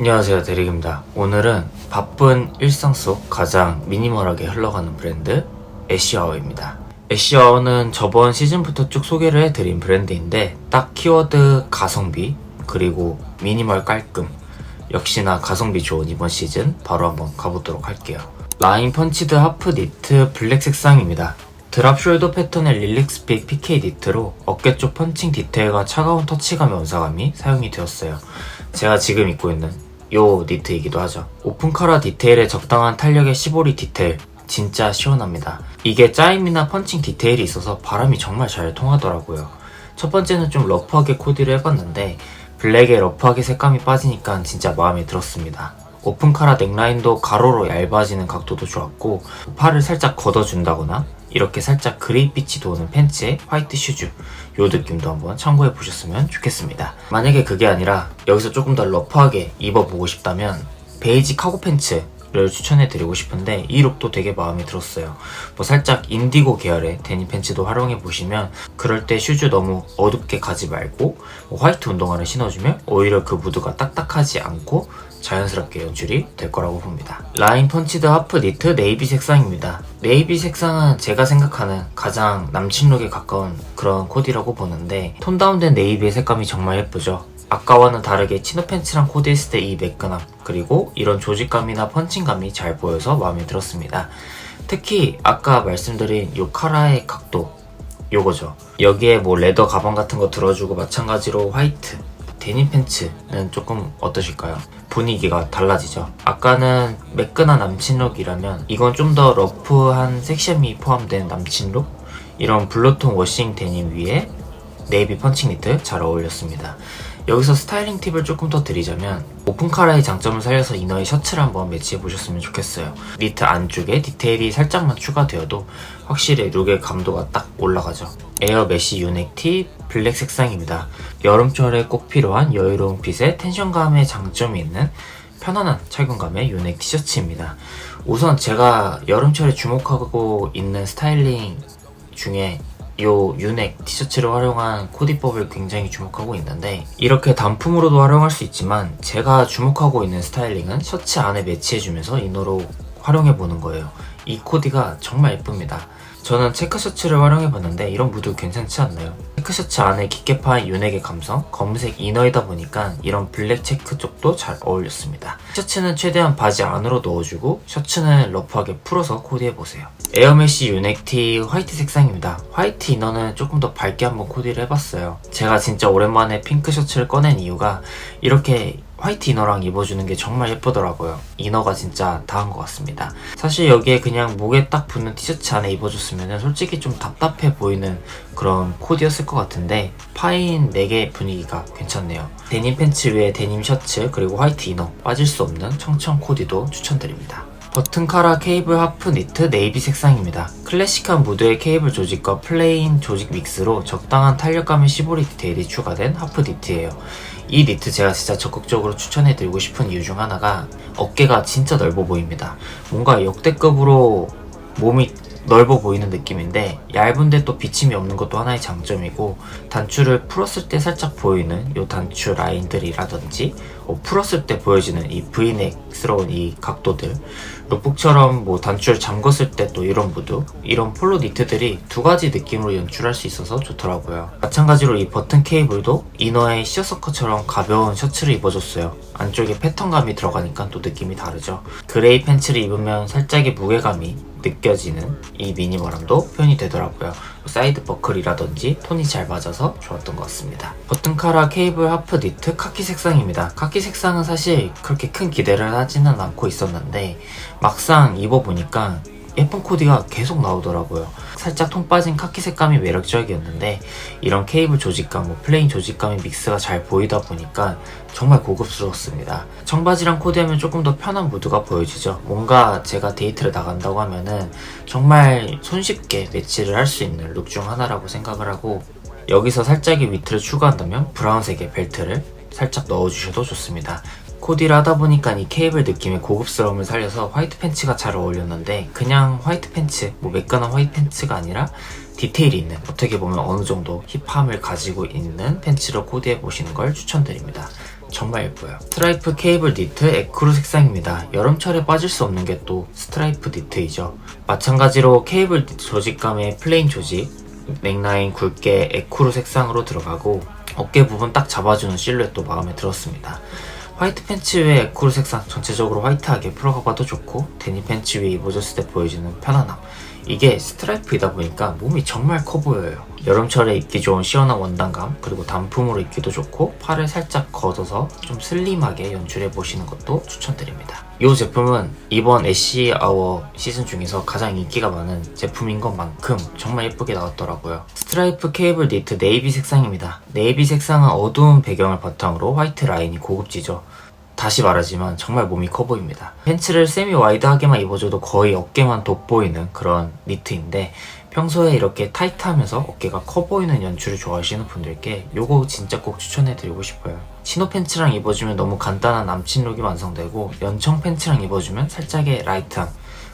안녕하세요 대릭입니다. 오늘은 바쁜 일상 속 가장 미니멀하게 흘러가는 브랜드 애쉬아워입니다. 애쉬아워는 저번 시즌부터 쭉 소개를 해드린 브랜드인데 딱 키워드 가성비 그리고 미니멀 깔끔 역시나 가성비 좋은 이번 시즌 바로 한번 가보도록 할게요. 라인 펀치드 하프 니트 블랙 색상입니다. 드랍 숄더 패턴의 릴릭스픽 PK 니트로 어깨 쪽 펀칭 디테일과 차가운 터치감의 원사감이 사용이 되었어요. 제가 지금 입고 있는 요 니트이기도 하죠. 오픈 카라 디테일에 적당한 탄력의 시보리 디테일 진짜 시원합니다. 이게 짜임이나 펀칭 디테일이 있어서 바람이 정말 잘 통하더라고요. 첫 번째는 좀 러프하게 코디를 해봤는데 블랙에 러프하게 색감이 빠지니까 진짜 마음에 들었습니다. 오픈 카라 넥라인도 가로로 얇아지는 각도도 좋았고 팔을 살짝 걷어준다거나 이렇게 살짝 그레이빛이 도는 팬츠에 화이트 슈즈 요 느낌도 한번 참고해 보셨으면 좋겠습니다. 만약에 그게 아니라 여기서 조금 더 러프하게 입어보고 싶다면 베이지 카고 팬츠 를 추천해 드리고 싶은데 이 룩도 되게 마음에 들었어요 뭐 살짝 인디고 계열의 데님 팬츠도 활용해 보시면 그럴 때 슈즈 너무 어둡게 가지 말고 뭐 화이트 운동화를 신어주면 오히려 그 무드가 딱딱하지 않고 자연스럽게 연출이 될 거라고 봅니다. 라인 펀치드 하프 니트 네이비 색상입니다. 네이비 색상은 제가 생각하는 가장 남친룩에 가까운 그런 코디라고 보는데 톤 다운된 네이비의 색감이 정말 예쁘죠. 아까와는 다르게 치노 팬츠랑 코디했을 때 이 매끈함 그리고 이런 조직감이나 펀칭감이 잘 보여서 마음에 들었습니다. 특히 아까 말씀드린 요 카라의 각도 요거죠. 여기에 뭐 레더 가방 같은 거 들어주고 마찬가지로 화이트 데님 팬츠는 조금 어떠실까요? 분위기가 달라지죠. 아까는 매끈한 남친룩이라면 이건 좀 더 러프한 섹시함이 포함된 남친룩? 이런 블루톤 워싱 데님 위에 네이비 펀칭 니트 잘 어울렸습니다. 여기서 스타일링 팁을 조금 더 드리자면 오픈 카라의 장점을 살려서 이너에 셔츠를 한번 매치해 보셨으면 좋겠어요. 니트 안쪽에 디테일이 살짝만 추가되어도 확실히 룩의 감도가 딱 올라가죠. 에어 메쉬 유넥티 블랙 색상입니다. 여름철에 꼭 필요한 여유로운 핏에 텐션감의 장점이 있는 편안한 착용감의 유넥 티셔츠입니다. 우선 제가 여름철에 주목하고 있는 스타일링 중에 요 유넥 티셔츠를 활용한 코디법을 굉장히 주목하고 있는데 이렇게 단품으로도 활용할 수 있지만 제가 주목하고 있는 스타일링은 셔츠 안에 매치해주면서 이너로 활용해보는 거예요. 이 코디가 정말 예쁩니다. 저는 체크 셔츠를 활용해봤는데 이런 무드 괜찮지 않나요? 체크 셔츠 안에 깊게 파인 윤핵의 감성, 검은색 이너이다 보니까 이런 블랙 체크 쪽도 잘 어울렸습니다. 셔츠는 최대한 바지 안으로 넣어주고 셔츠는 러프하게 풀어서 코디해보세요. 에어메쉬 유넥티 화이트 색상입니다. 화이트 이너는 조금 더 밝게 한번 코디를 해봤어요. 제가 진짜 오랜만에 핑크 셔츠를 꺼낸 이유가 이렇게 화이트 이너랑 입어주는 게 정말 예쁘더라고요. 이너가 진짜 다한 것 같습니다. 사실 여기에 그냥 목에 딱 붙는 티셔츠 안에 입어줬으면 솔직히 좀 답답해 보이는 그런 코디였을 것 같은데 파인 4개 분위기가 괜찮네요. 데님 팬츠 위에 데님 셔츠 그리고 화이트 이너 빠질 수 없는 청청 코디도 추천드립니다. 버튼 카라 케이블 하프 니트 네이비 색상입니다. 클래식한 무드의 케이블 조직과 플레인 조직 믹스로 적당한 탄력감의 시보리 디테일이 추가된 하프 니트예요. 이 니트 제가 진짜 적극적으로 추천해드리고 싶은 이유 중 하나가 어깨가 진짜 넓어 보입니다. 뭔가 역대급으로 몸이 넓어 보이는 느낌인데 얇은데 또 비침이 없는 것도 하나의 장점이고 단추를 풀었을 때 살짝 보이는 이 단추 라인들이라든지 어, 풀었을 때 보여지는 이 브이넥스러운 이 각도들 룩북처럼 뭐 단추를 잠궜을 때 또 이런 무드 이런 폴로 니트들이 두 가지 느낌으로 연출할 수 있어서 좋더라고요. 마찬가지로 이 버튼 케이블도 이너에 시어서커처럼 가벼운 셔츠를 입어줬어요. 안쪽에 패턴감이 들어가니까 또 느낌이 다르죠. 그레이 팬츠를 입으면 살짝의 무게감이 느껴지는 이 미니멀함도 표현이 되더라고요. 사이드 버클이라든지 톤이 잘 맞아서 좋았던 것 같습니다. 버튼 카라 케이블 하프 니트 카키 색상입니다. 카키 색상은 사실 그렇게 큰 기대를 하지는 않고 있었는데 막상 입어보니까 예쁜 코디가 계속 나오더라고요. 살짝 통 빠진 카키 색감이 매력적이었는데 이런 케이블 조직감, 뭐 플레인 조직감의 믹스가 잘 보이다 보니까 정말 고급스러웠습니다. 청바지랑 코디하면 조금 더 편한 무드가 보여지죠. 뭔가 제가 데이트를 나간다고 하면은 정말 손쉽게 매치를 할 수 있는 룩 중 하나라고 생각을 하고 여기서 살짝의 위트를 추가한다면 브라운색의 벨트를 살짝 넣어주셔도 좋습니다. 코디를 하다 보니까 이 케이블 느낌의 고급스러움을 살려서 화이트 팬츠가 잘 어울렸는데 그냥 화이트 팬츠, 뭐 매끈한 화이트 팬츠가 아니라 디테일이 있는 어떻게 보면 어느 정도 힙함을 가지고 있는 팬츠로 코디해 보시는 걸 추천드립니다. 정말 예뻐요. 스트라이프 케이블 니트 에크루 색상입니다. 여름철에 빠질 수 없는 게 또 스트라이프 니트이죠. 마찬가지로 케이블 니트 조직감의 플레인 조직, 넥라인 굵게 에크루 색상으로 들어가고 어깨 부분 딱 잡아주는 실루엣도 마음에 들었습니다. 화이트 팬츠 위에 에크루 색상 전체적으로 화이트하게 풀어가봐도 좋고 데니 팬츠 위에 입어줬을 때 보여주는 편안함. 이게 스트라이프이다 보니까 몸이 정말 커 보여요. 여름철에 입기 좋은 시원한 원단감 그리고 단품으로 입기도 좋고 팔을 살짝 걷어서 좀 슬림하게 연출해 보시는 것도 추천드립니다 이 제품은 이번 애쉬 아워 시즌 중에서 가장 인기가 많은 제품인 것만큼 정말 예쁘게 나왔더라고요. 스트라이프 케이블 니트 네이비 색상입니다. 네이비 색상은 어두운 배경을 바탕으로 화이트 라인이 고급지죠. 다시 말하지만 정말 몸이 커 보입니다. 팬츠를 세미 와이드하게만 입어줘도 거의 어깨만 돋보이는 그런 니트인데 평소에 이렇게 타이트하면서 어깨가 커 보이는 연출을 좋아하시는 분들께 요거 진짜 꼭 추천해드리고 싶어요. 치노 팬츠랑 입어주면 너무 간단한 남친 룩이 완성되고 연청 팬츠랑 입어주면 살짝의 라이트함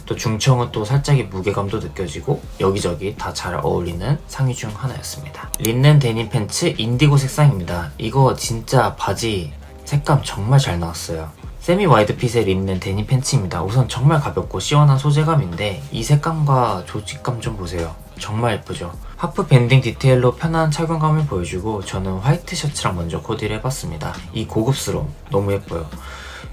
또 중청은 또 살짝의 무게감도 느껴지고 여기저기 다 잘 어울리는 상의 중 하나였습니다. 린넨 데님 팬츠 인디고 색상입니다. 이거 진짜 바지 색감 정말 잘 나왔어요. 세미 와이드 핏의 린넨 데님 팬츠입니다. 우선 정말 가볍고 시원한 소재감인데 이 색감과 조직감 좀 보세요. 정말 예쁘죠? 하프 밴딩 디테일로 편한 착용감을 보여주고 저는 화이트 셔츠랑 먼저 코디를 해봤습니다. 이 고급스러움 너무 예뻐요.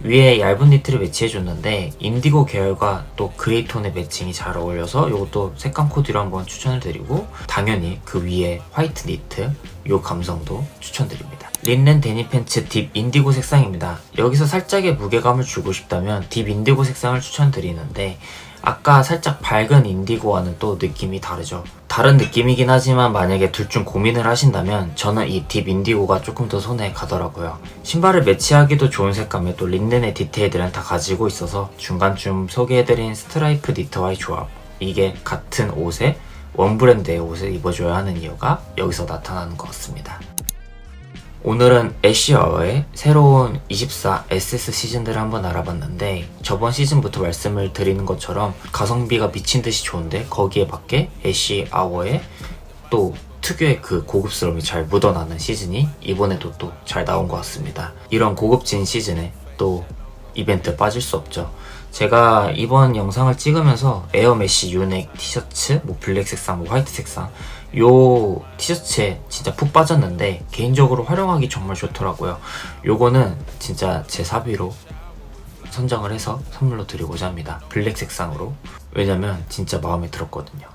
위에 얇은 니트를 매치해줬는데 인디고 계열과 또 그레이 톤의 매칭이 잘 어울려서 이것도 색감 코디로 한번 추천을 드리고 당연히 그 위에 화이트 니트 요 감성도 추천드립니다. 린넨 데니 팬츠 딥 인디고 색상입니다. 여기서 살짝의 무게감을 주고 싶다면 딥 인디고 색상을 추천드리는데 아까 살짝 밝은 인디고와는 또 느낌이 다르죠. 다른 느낌이긴 하지만 만약에 둘 중 고민을 하신다면 저는 이 딥 인디고가 조금 더 손에 가더라고요. 신발을 매치하기도 좋은 색감의 또 린넨의 디테일들은 다 가지고 있어서 중간쯤 소개해드린 스트라이프 니트와의 조합. 이게 같은 옷에 원 브랜드의 옷을 입어줘야 하는 이유가 여기서 나타나는 것 같습니다. 오늘은 애쉬어의 새로운 24 SS 시즌들을 한번 알아봤는데 저번 시즌부터 말씀을 드리는 것처럼 가성비가 미친 듯이 좋은데 거기에 맞게 애쉬 아워의 또 특유의 그 고급스러움이 잘 묻어나는 시즌이 이번에도 또 잘 나온 것 같습니다. 이런 고급진 시즌에 또 이벤트 빠질 수 없죠. 제가 이번 영상을 찍으면서 에어메쉬 유넥 티셔츠, 뭐 블랙 색상, 뭐 화이트 색상 요 티셔츠에 진짜 푹 빠졌는데 개인적으로 활용하기 정말 좋더라고요. 요거는 진짜 제 사비로 선정을 해서 선물로 드리고자 합니다. 블랙 색상으로. 왜냐면 진짜 마음에 들었거든요.